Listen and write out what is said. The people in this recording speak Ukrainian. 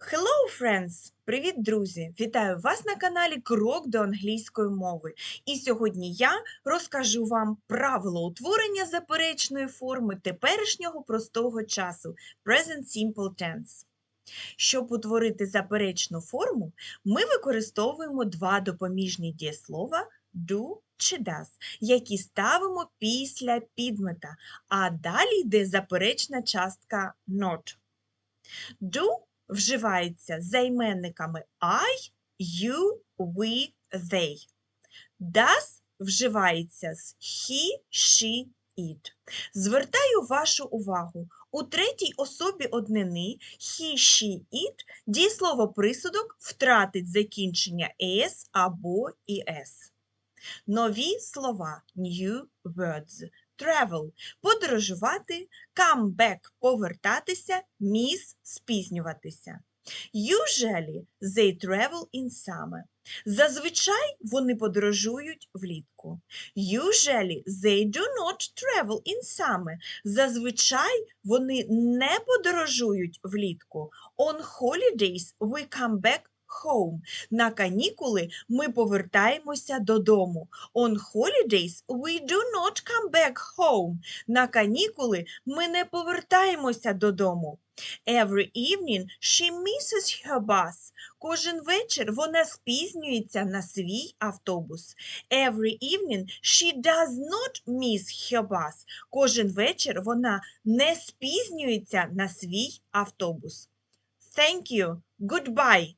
Hello, friends! Привіт, друзі! Вітаю вас на каналі Крок до англійської мови. І сьогодні я розкажу вам правило утворення заперечної форми теперішнього простого часу Present Simple Tense. Щоб утворити заперечну форму, ми використовуємо два допоміжні дієслова do чи does, які ставимо після підмета, а далі йде заперечна частка not. Do вживається займенниками I, you, we, they. Does вживається з he, she, it. Звертаю вашу увагу. У третій особі однини he, she, it дієслово присудок втратить закінчення s або es. Нові слова new words. Travel – подорожувати, come back – повертатися, miss – спізнюватися. Usually they travel in summer. Зазвичай вони подорожують влітку. Usually they do not travel in summer. Зазвичай вони не подорожують влітку. On holidays we come back home. На канікули ми повертаємося додому. On holidays we do not come back home. На канікули ми не повертаємося додому. Every evening she misses her bus. Кожен вечір вона спізнюється на свій автобус. Every evening she does not miss her bus. Кожен вечір вона не спізнюється на свій автобус. Thank you. Goodbye.